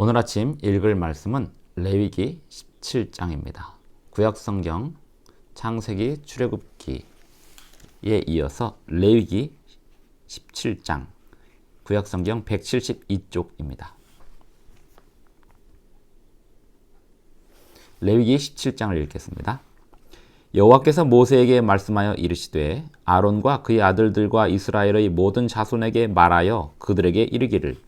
오늘 아침 읽을 말씀은 레위기 17장입니다. 구약 성경 창세기 출애굽기에 이어서 레위기 17장 구약 성경 172쪽입니다. 레위기 17장을 읽겠습니다. 여호와께서 모세에게 말씀하여 이르시되 아론과 그의 아들들과 이스라엘의 모든 자손에게 말하여 그들에게 이르기를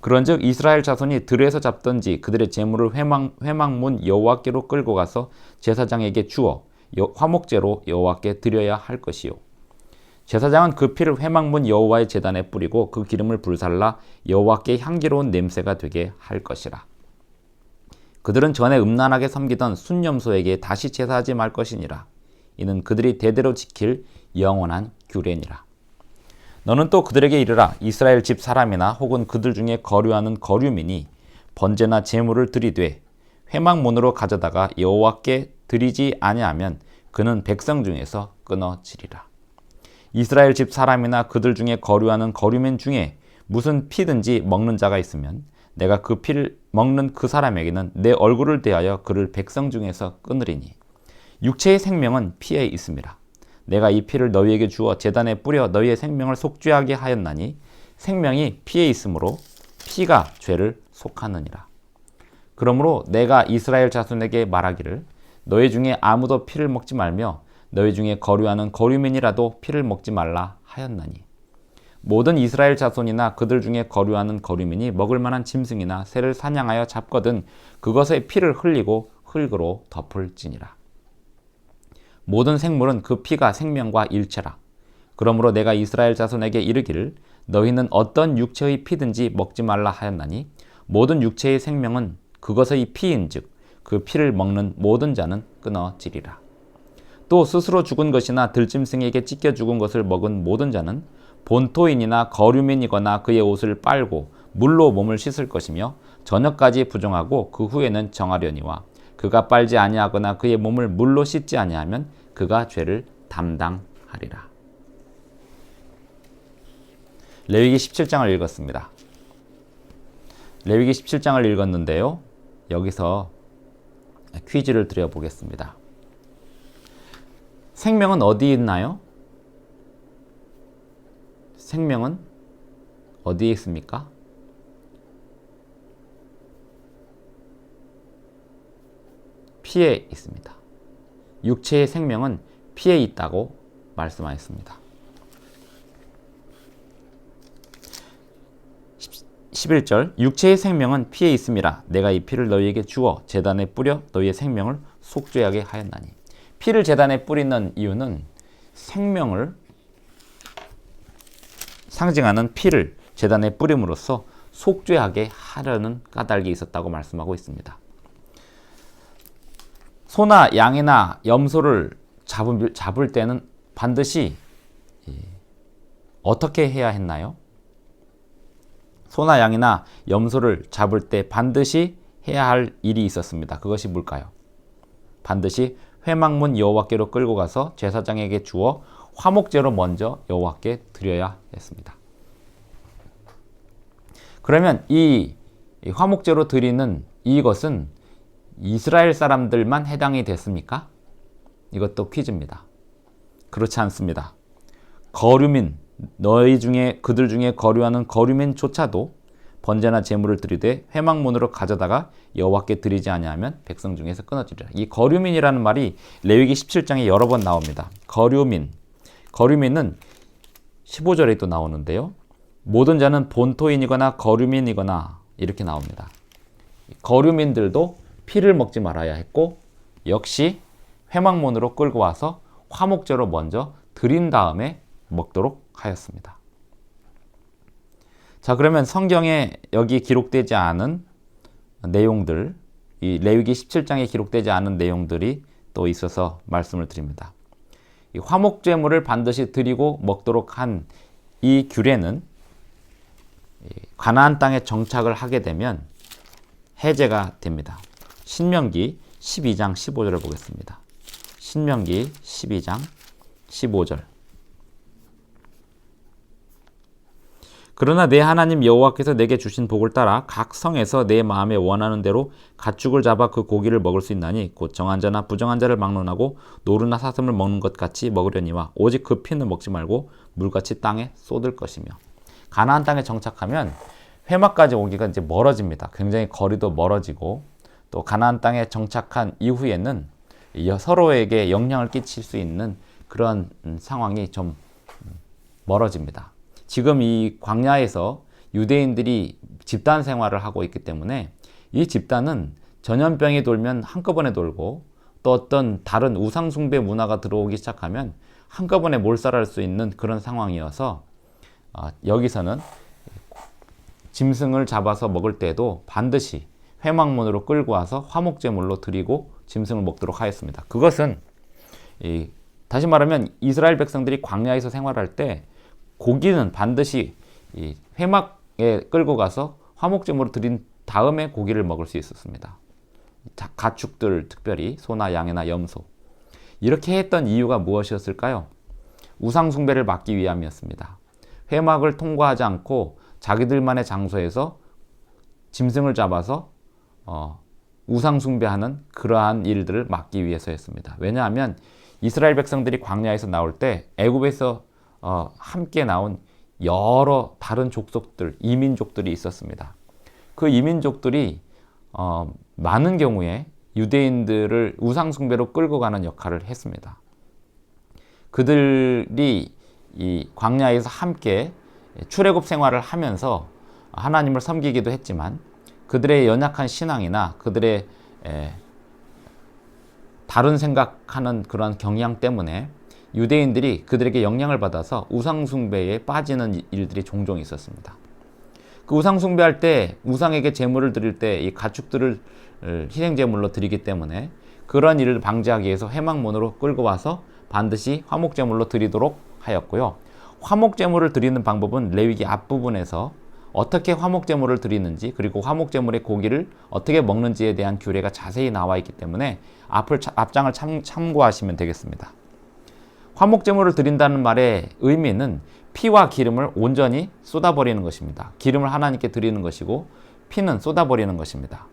그런즉 이스라엘 자손이 들에서 잡든지 그들의 재물을 회막, 회막문 여호와께로 끌고 가서 제사장에게 주어 여, 화목제로 여호와께 드려야 할 것이요. 제사장은 그 피를 회막문 여호와의 제단에 뿌리고 그 기름을 불살라 여호와께 향기로운 냄새가 되게 할 것이라. 그들은 전에 음란하게 섬기던 순념소에게 다시 제사하지 말 것이니라. 이는 그들이 대대로 지킬 영원한 규례니라. 너는 또 그들에게 이르라 이스라엘 집 사람이나 혹은 그들 중에 거류하는 거류민이 번제나 제물을 드리되 회막문으로 가져다가 여호와께 드리지 아니하면 그는 백성 중에서 끊어지리라. 이스라엘 집 사람이나 그들 중에 거류하는 거류민 중에 무슨 피든지 먹는 자가 있으면 내가 그 피를 먹는 그 사람에게는 내 얼굴을 대하여 그를 백성 중에서 끊으리니 육체의 생명은 피에 있습니다. 내가 이 피를 너희에게 주어 재단에 뿌려 너희의 생명을 속죄하게 하였나니 생명이 피에 있으므로 피가 죄를 속하느니라. 그러므로 내가 이스라엘 자손에게 말하기를 너희 중에 아무도 피를 먹지 말며 너희 중에 거류하는 거류민이라도 피를 먹지 말라 하였나니 모든 이스라엘 자손이나 그들 중에 거류하는 거류민이 먹을 만한 짐승이나 새를 사냥하여 잡거든 그것의 피를 흘리고 흙으로 덮을지니라. 모든 생물은 그 피가 생명과 일체라. 그러므로 내가 이스라엘 자손에게 이르기를 너희는 어떤 육체의 피든지 먹지 말라 하였나니 모든 육체의 생명은 그것의 피인즉 그 피를 먹는 모든 자는 끊어지리라. 또 스스로 죽은 것이나 들짐승에게 찢겨 죽은 것을 먹은 모든 자는 본토인이나 거류민이거나 그의 옷을 빨고 물로 몸을 씻을 것이며 저녁까지 부정하고 그 후에는 정하려니와 그가 빨지 아니하거나 그의 몸을 물로 씻지 아니하면 그가 죄를 담당하리라. 레위기 17장을 읽었습니다. 레위기 17장을 읽었는데요. 여기서 퀴즈를 드려보겠습니다. 생명은 어디 있나요? 생명은 어디에 있습니까? 피에 있습니다. 육체의 생명은 피에 있다고 말씀하였습니다. 11절 육체의 생명은 피에 있음이라 내가 이 피를 너희에게 주어 재단에 뿌려 너희의 생명을 속죄하게 하였나니 피를 재단에 뿌리는 이유는 생명을 상징하는 피를 재단에 뿌림으로써 속죄하게 하려는 까닭이 있었다고 말씀하고 있습니다. 소나 양이나 염소를 잡을, 잡을 때는 반드시 어떻게 해야 했나요? 소나 양이나 염소를 잡을 때 반드시 해야 할 일이 있었습니다. 그것이 뭘까요? 반드시 회막문 여호와께로 끌고 가서 제사장에게 주어 화목제로 먼저 여호와께 드려야 했습니다. 그러면 이 화목제로 드리는 이것은 이스라엘 사람들만 해당이 됐습니까? 이것도 퀴즈입니다. 그렇지 않습니다. 거류민, 너희 중에 그들 중에 거류하는 거류민조차도 번제나 제물을 드리되 회막문으로 가져다가 여호와께 드리지 아니하면 백성 중에서 끊어지리라. 이 거류민이라는 말이 레위기 17장에 여러 번 나옵니다. 거류민. 거류민은 15절에 또 나오는데요. 모든 자는 본토인이거나 거류민이거나 이렇게 나옵니다. 거류민들도 피를 먹지 말아야 했고 역시 회막문으로 끌고 와서 화목제로 먼저 드린 다음에 먹도록 하였습니다. 자, 그러면 성경에 여기 기록되지 않은 내용들, 이 레위기 17장에 기록되지 않은 내용들이 또 있어서 말씀을 드립니다. 이 화목제물을 반드시 드리고 먹도록 한 이 규례는 가나안 땅에 정착을 하게 되면 해제가 됩니다. 신명기 12장 15절을 보겠습니다. 신명기 12장 15절. 그러나 내 하나님 여호와께서 내게 주신 복을 따라 각 성에서 내 마음에 원하는 대로 가축을 잡아 그 고기를 먹을 수 있나니 곧 정한 자나 부정한 자를 막론하고 노루나 사슴을 먹는 것 같이 먹으려니와 오직 그 피는 먹지 말고 물같이 땅에 쏟을 것이며 가나안 땅에 정착하면 회막까지 오기가 이제 멀어집니다. 굉장히 거리도 멀어지고 또 가나안 땅에 정착한 이후에는 서로에게 영향을 끼칠 수 있는 그런 음, 상황이 좀 음, 멀어집니다. 지금 이 광야에서 유대인들이 집단 생활을 하고 있기 때문에 이 집단은 전염병이 돌면 한꺼번에 돌고 또 어떤 다른 우상숭배 문화가 들어오기 시작하면 한꺼번에 몰살할 수 있는 그런 상황이어서 어, 여기서는 짐승을 잡아서 먹을 때도 반드시 회막문으로 끌고 와서 화목제물로 드리고 짐승을 먹도록 하였습니다. 그것은 이, 다시 말하면 이스라엘 백성들이 광야에서 생활할 때 고기는 반드시 이 회막에 끌고 가서 화목제물로 드린 다음에 고기를 먹을 수 있었습니다. 가축들 특별히 소나 양이나 염소 이렇게 했던 이유가 무엇이었을까요? 우상 숭배를 막기 위함이었습니다. 회막을 통과하지 않고 자기들만의 장소에서 짐승을 잡아서 어, 우상숭배하는 그러한 일들을 막기 위해서였습니다. 왜냐하면 이스라엘 백성들이 광야에서 나올 때 애굽에서 어, 함께 나온 여러 다른 족속들, 이민족들이 있었습니다. 그 이민족들이 어, 많은 경우에 유대인들을 우상숭배로 끌고 가는 역할을 했습니다. 그들이 이 광야에서 함께 출애굽 생활을 하면서 하나님을 섬기기도 했지만 그들의 연약한 신앙이나 그들의 에, 다른 생각하는 그런 경향 때문에 유대인들이 그들에게 영향을 받아서 우상숭배에 빠지는 일들이 종종 있었습니다. 그 우상숭배할 때 우상에게 제물을 드릴 때 이 가축들을 희생제물로 드리기 때문에 그런 일을 방지하기 위해서 해망문으로 끌고 와서 반드시 화목제물로 드리도록 하였고요. 화목제물을 드리는 방법은 레위기 앞부분에서 어떻게 화목제물을 드리는지 그리고 화목제물의 고기를 어떻게 먹는지에 대한 규례가 자세히 나와 있기 때문에 앞을 앞장을 참, 참고하시면 되겠습니다. 화목제물을 드린다는 말의 의미는 피와 기름을 온전히 쏟아버리는 것입니다. 기름을 하나님께 드리는 것이고 피는 쏟아버리는 것입니다.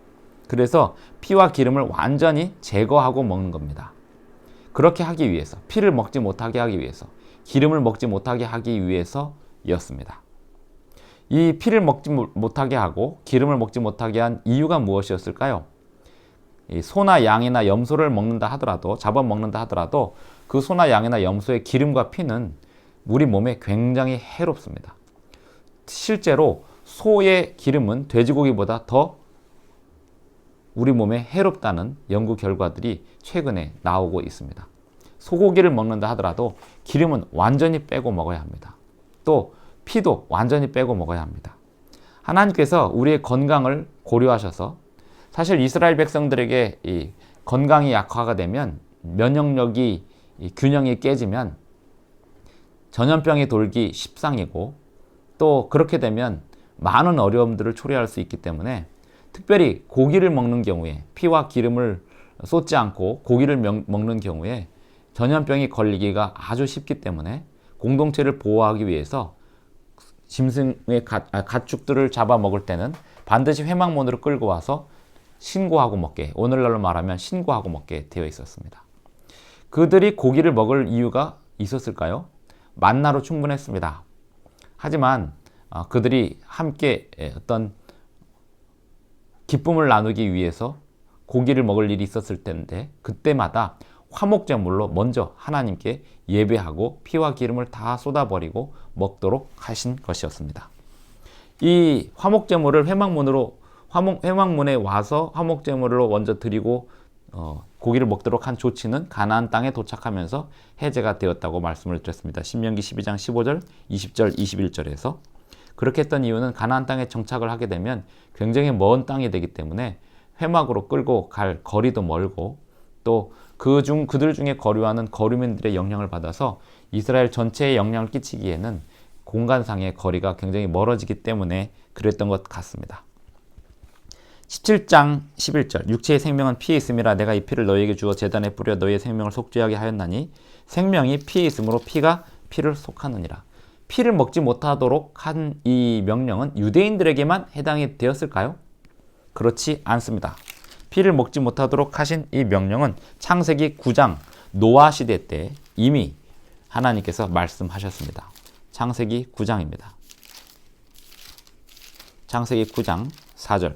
그래서 피와 기름을 완전히 제거하고 먹는 겁니다. 그렇게 하기 위해서 피를 먹지 못하게 하기 위해서 기름을 먹지 못하게 하기 위해서였습니다. 이 피를 먹지 못하게 하고 기름을 먹지 못하게 한 이유가 무엇이었을까요? 소나 양이나 염소를 먹는다 하더라도 잡아 먹는다 하더라도 그 소나 양이나 염소의 기름과 피는 우리 몸에 굉장히 해롭습니다. 실제로 소의 기름은 돼지고기보다 더 우리 몸에 해롭다는 연구 결과들이 최근에 나오고 있습니다. 소고기를 먹는다 하더라도 기름은 완전히 빼고 먹어야 합니다. 또 피도 완전히 빼고 먹어야 합니다. 하나님께서 우리의 건강을 고려하셔서 사실 이스라엘 백성들에게 이 건강이 약화가 되면 면역력이 균형이 깨지면 전염병이 돌기 십상이고 또 그렇게 되면 많은 어려움들을 초래할 수 있기 때문에 특별히 고기를 먹는 경우에 피와 기름을 쏟지 않고 고기를 먹는 경우에 전염병이 걸리기가 아주 쉽기 때문에 공동체를 보호하기 위해서 짐승의 아, 가축들을 잡아 먹을 때는 반드시 회막문으로 끌고 와서 신고하고 먹게 오늘날로 말하면 신고하고 먹게 되어 있었습니다. 그들이 고기를 먹을 이유가 있었을까요? 만나로 충분했습니다. 하지만 어, 그들이 함께 어떤 기쁨을 나누기 위해서 고기를 먹을 일이 있었을 텐데 그때마다 화목제물로 먼저 하나님께 예배하고 피와 기름을 다 쏟아버리고 먹도록 하신 것이었습니다. 이 화목제물을 회막문으로 화목, 회막문에 와서 화목제물로 먼저 드리고 어, 고기를 먹도록 한 조치는 가나안 땅에 도착하면서 해제가 되었다고 말씀을 드렸습니다. 신명기 12장 15절, 20절, 21절에서 그렇게 했던 이유는 가나안 땅에 정착을 하게 되면 굉장히 먼 땅이 되기 때문에 회막으로 끌고 갈 거리도 멀고 또 그 중 그들 중에 거류하는 거류민들의 영향을 받아서 이스라엘 전체에 영향을 끼치기에는 공간상의 거리가 굉장히 멀어지기 때문에 그랬던 것 같습니다. 17장 11절 육체의 생명은 피에 있음이라 내가 이 피를 너희에게 주어 제단에 뿌려 너희의 생명을 속죄하게 하였나니 생명이 피에 있으므로 피가 피를 속하느니라. 피를 먹지 못하도록 한 이 명령은 유대인들에게만 해당이 되었을까요? 그렇지 않습니다. 피를 먹지 못하도록 하신 이 명령은 창세기 9장 노아 시대 때 이미 하나님께서 말씀하셨습니다. 창세기 9장입니다. 창세기 9장 4절.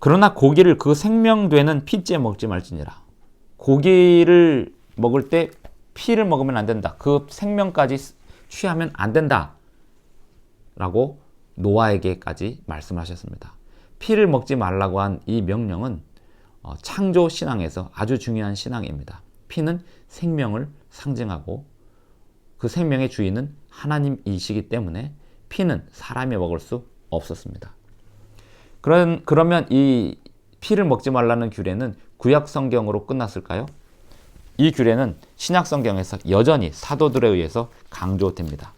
그러나 고기를 그 생명되는 피째 먹지 말지니라. 고기를 먹을 때 피를 먹으면 안 된다. 그 생명까지 취하면 안 된다. 라고 노아에게까지 말씀하셨습니다. 피를 먹지 말라고 한 이 명령은 어, 창조 신앙에서 아주 중요한 신앙입니다. 피는 생명을 상징하고 그 생명의 주인은 하나님이시기 때문에 피는 사람이 먹을 수 없었습니다. 그런, 그러면 이 피를 먹지 말라는 규례는 구약 성경으로 끝났을까요? 이 규례는 신약 성경에서 여전히 사도들에 의해서 강조됩니다.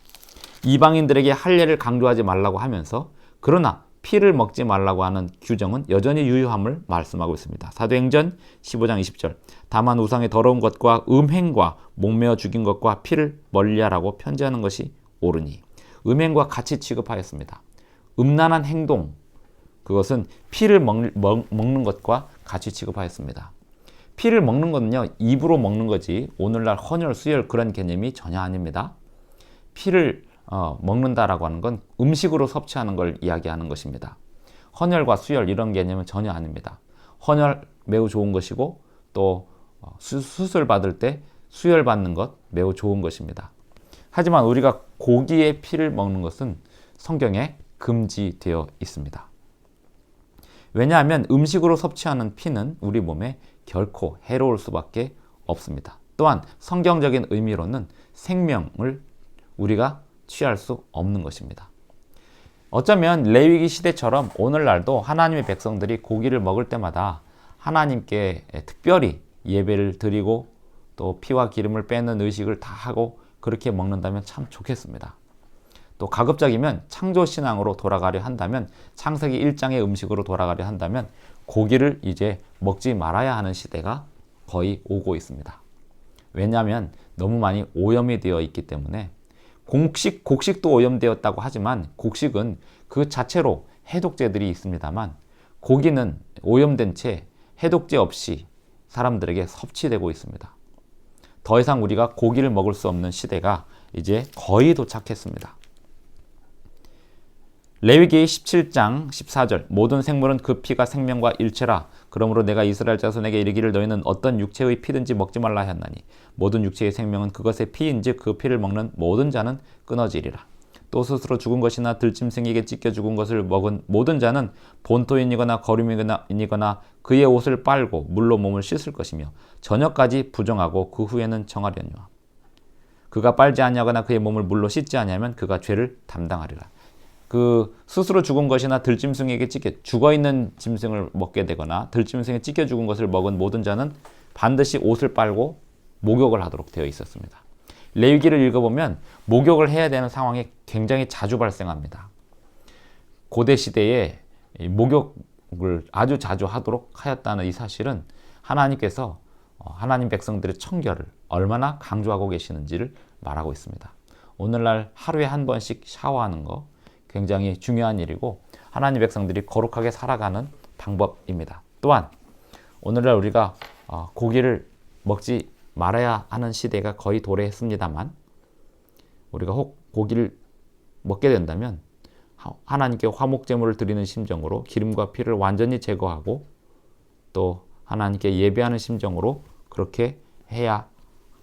이방인들에게 할례를 강조하지 말라고 하면서 그러나 피를 먹지 말라고 하는 규정은 여전히 유효함을 말씀하고 있습니다. 사도행전 15장 20절. 다만 우상의 더러운 것과 음행과 목매어 죽인 것과 피를 멀리하라고 편지하는 것이 옳으니 음행과 같이 취급하였습니다. 음란한 행동 그것은 피를 먹, 먹, 먹는 것과 같이 취급하였습니다. 피를 먹는 것은요 입으로 먹는 거지 오늘날 헌혈, 수혈 그런 개념이 전혀 아닙니다. 피를 어, 먹는다라고 하는 건 음식으로 섭취하는 걸 이야기하는 것입니다. 헌혈과 수혈 이런 개념은 전혀 아닙니다. 헌혈 매우 좋은 것이고 또 어, 수, 수술 받을 때 수혈 받는 것 매우 좋은 것입니다. 하지만 우리가 고기의 피를 먹는 것은 성경에 금지되어 있습니다. 왜냐하면 음식으로 섭취하는 피는 우리 몸에 결코 해로울 수밖에 없습니다. 또한 성경적인 의미로는 생명을 우리가 취할 수 없는 것입니다. 어쩌면 레위기 시대처럼 오늘날도 하나님의 백성들이 고기를 먹을 때마다 하나님께 특별히 예배를 드리고 또 피와 기름을 빼는 의식을 다 하고 그렇게 먹는다면 참 좋겠습니다. 또 가급적이면 창조 신앙으로 돌아가려 한다면 창세기 1장의 음식으로 돌아가려 한다면 고기를 이제 먹지 말아야 하는 시대가 거의 오고 있습니다. 왜냐하면 너무 많이 오염이 되어 있기 때문에 곡식, 곡식도 오염되었다고 하지만 곡식은 그 자체로 해독제들이 있습니다만 고기는 오염된 채 해독제 없이 사람들에게 섭취되고 있습니다. 더 이상 우리가 고기를 먹을 수 없는 시대가 이제 거의 도착했습니다. 레위기 17장 14절 모든 생물은 그 피가 생명과 일체라. 그러므로 내가 이스라엘 자손에게 이르기를 너희는 어떤 육체의 피든지 먹지 말라 하였나니 모든 육체의 생명은 그것의 피인즉 그 피를 먹는 모든 자는 끊어지리라. 또 스스로 죽은 것이나 들짐승에게 찢겨 죽은 것을 먹은 모든 자는 본토인이거나 거류민이거나 그의 옷을 빨고 물로 몸을 씻을 것이며 저녁까지 부정하고 그 후에는 정하려니와. 그가 빨지 아니하거나 그의 몸을 물로 씻지 아니하면 그가 죄를 담당하리라 그 스스로 죽은 것이나 들짐승에게 찢겨 죽어 있는 짐승을 먹게 되거나 들짐승에 찢겨 죽은 것을 먹은 모든 자는 반드시 옷을 빨고 목욕을 하도록 되어 있었습니다. 레위기를 읽어보면 목욕을 해야 되는 상황이 굉장히 자주 발생합니다. 고대 시대에 목욕을 아주 자주 하도록 하였다는 이 사실은 하나님께서 어, 하나님 백성들의 청결을 얼마나 강조하고 계시는지를 말하고 있습니다. 오늘날 하루에 한 번씩 샤워하는 거 굉장히 중요한 일이고 하나님 백성들이 거룩하게 살아가는 방법입니다. 또한 오늘날 우리가 어, 고기를 먹지 말아야 하는 시대가 거의 도래했습니다만 우리가 혹 고기를 먹게 된다면 하나님께 화목제물을 드리는 심정으로 기름과 피를 완전히 제거하고 또 하나님께 예배하는 심정으로 그렇게 해야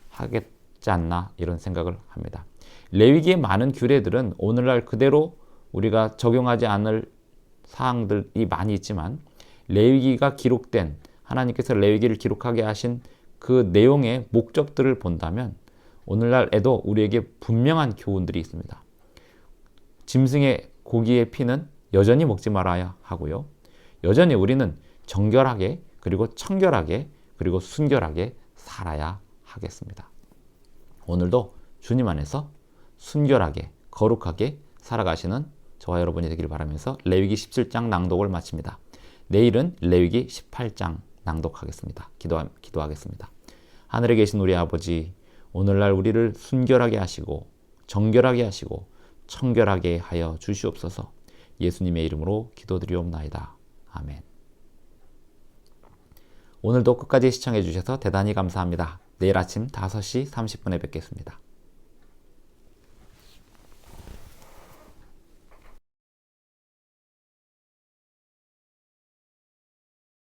하겠지 않나 이런 생각을 합니다. 레위기의 많은 규례들은 오늘날 그대로 우리가 적용하지 않을 사항들이 많이 있지만 레위기가 기록된 하나님께서 레위기를 기록하게 하신 그 내용의 목적들을 본다면 오늘날에도 우리에게 분명한 교훈들이 있습니다. 짐승의 고기의 피는 여전히 먹지 말아야 하고요. 여전히 우리는 정결하게 그리고 청결하게 그리고 순결하게 살아야 하겠습니다. 오늘도 주님 안에서 순결하게 거룩하게 살아가시는 저와 여러분이 되기를 바라면서 레위기 17장 낭독을 마칩니다. 내일은 레위기 18장 낭독하겠습니다. 기도, 기도하겠습니다. 하늘에 계신 우리 아버지, 오늘날 우리를 순결하게 하시고 정결하게 하시고 청결하게 하여 주시옵소서. 예수님의 이름으로 기도드리옵나이다. 아멘. 오늘도 끝까지 시청해 주셔서 대단히 감사합니다. 내일 아침 5시 30분에 뵙겠습니다.